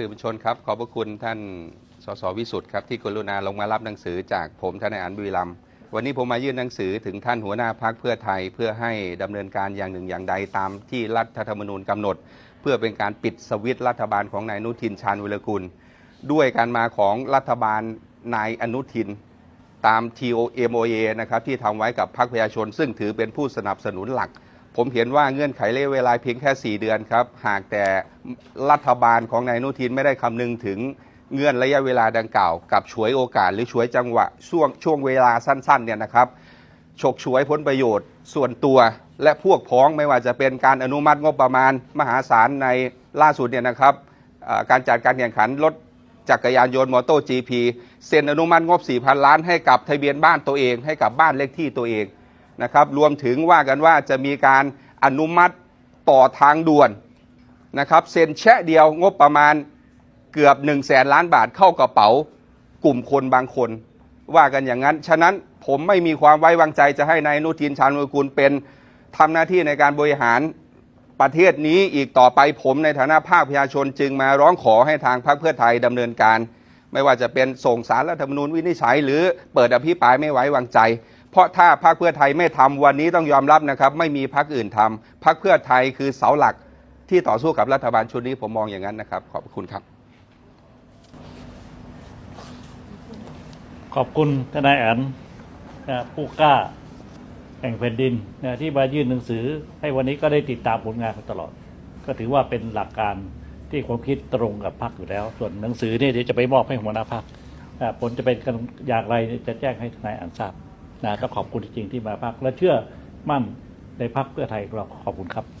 สื่อมวลชนครับ ขอบพระคุณท่านสสวิสุทธ์ครับที่กรุณาลงมารับหนังสือจากผมทนายอันบุรีรัมวันนี้ผมมายื่นหนังสือถึงท่านหัวหน้าพักเพื่อไทยเพื่อให้ดำเนินการอย่างหนึ่งอย่างใดตามที่รัฐธรรมนูญกำหนด เพื่อเป็นการปิดสวิต์รัฐบาลของนายอนุทินชาญวิรกุล ด้วยการมาของรัฐบาลนายอนุทินตาม TOMOA นะครับที่ทำไว้กับพรรคประชาชน ซึ่งถือเป็นผู้สนับสนุนหลัก ผมเห็นว่าเงื่อนไขระยเวลาเพียงแค่ 4 เดือนครับ หากแต่รัฐบาลของนายนุทินไม่ได้คำนึงถึงเงื่อนระยะเวลาดังกล่าว กับฉวยโอกาสหรือฉวยจังหวะช่วงช่วงเวลาสั้นๆเนี่ยนะครับฉกฉวยผลประโยชน์ส่วนตัวและพวกพ้องไม่ว่าจะเป็นการอนุมัติงบประมาณ มหาศาลในล่าสุดเนี่ยนะครับการจัดการแข่งขันรถจักรยานยนต์มอเตอร์ GP เซ็นอนุมัติงบ 4,000 ล้านให้กับทะเบียนบ้านตัวเองให้กับบ้านเลขที่ตัวเอง นะครับ รวมถึงว่ากันว่าจะมีการอนุมัติต่อทางด่วนนะครับเซ็นแชะเดียวงบประมาณเกือบ1 0 0 0 0แสนล้านบาทเข้ากระเป๋ากลุ่มคนบางคน ว่ากันอย่างนั้น ฉะนั้นผมไม่มีความไว้วางใจจะให้นายอนุทินชาญวิรกุลเป็นทำหน้าที่ในการบริหารประเทศนี้อีกต่อไปผมในฐานะภาคประชาชนจึงมาร้องขอให้ทางพรรคเพื่อไทยดำเนินการ ไม่ว่าจะเป็นส่งสารรัฐธรรมนูญวินิจฉัย หรือเปิดอภิปรายไม่ไว้วางใจ เพราะถ้าพรรคเพื่อไทยไม่ทำวันนี้ต้องยอมรับนะครับ ไม่มีพรรคอื่นทำพรรคเพื่อไทยคือเสาหลักที่ต่อสู้กับรัฐบาลชุดนี้ผมมองอย่างนั้นนะครับ ขอบคุณครับ ขอบคุณทนายอันนะผู้กล้าแห่งแผ่นดินนะที่มายื่นหนังสือ ให้วันนี้ก็ได้ติดตามผลงานมาตลอด ก็ถือว่าเป็นหลักการที่ความคิดตรงกับพรรคอยู่แล้ว ส่วนหนังสือเนี่ยเดี๋ยวจะไปมอบให้หัวหน้าพรรคผลจะเป็นกันอย่างไรจะแจ้งให้ทนายอันทราบ นะต้องขอบคุณจริงๆที่มาพักและเชื่อมั่นในพักเพื่อไทยเราขอบคุณครับ